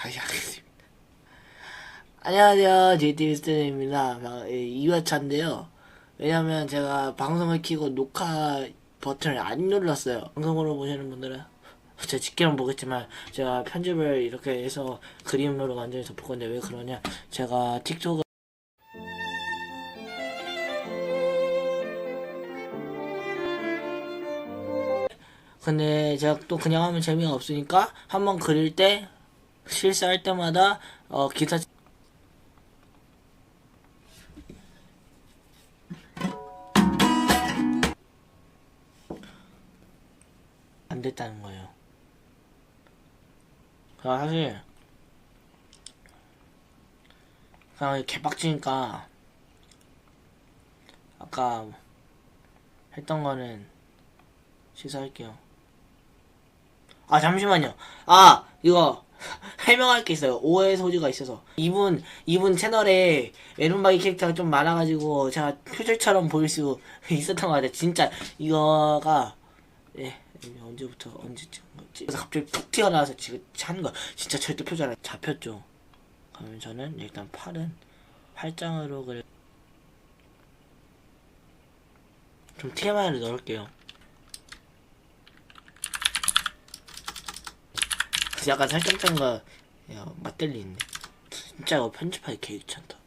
다시 하겠습니다. 안녕하세요. JTV 스탠입니다. 2회차인데요. 왜냐면 제가 방송을 켜고 녹화 버튼을 안 눌렀어요. 방송으로 보시는 분들은 제 직계는 보겠지만 제가 편집을 이렇게 해서 그림으로 완전히 덮을 건데 왜 그러냐 제가 틱톡을 근데 제가 또 그냥 하면 재미가 없으니까 한번 그릴 때 실수할 때마다 어 기타 안 됐다는 거예요. 그냥 사실 그냥 개빡치니까 아까 했던 거는 취소할게요. 아 잠시만요. 아 이거 해명할 게 있어요. 오해 소지가 있어서 이분 이분 채널에 에른바이 캐릭터가 좀 많아가지고 제가 표절처럼 보일 수 있었던 것 같아요. 진짜 이거가 예 언제부터 언제쯤 거지? 그래서 갑자기 푹 튀어나와서 지금 하는 거 진짜 절대 표절 안 잡혔죠. 그러면 저는 일단 팔은 팔짱으로 그래 좀 TMI를 넣을게요. 약간 살짝짠가 야 맞들리는데 진짜 편집하기 개 귀찮다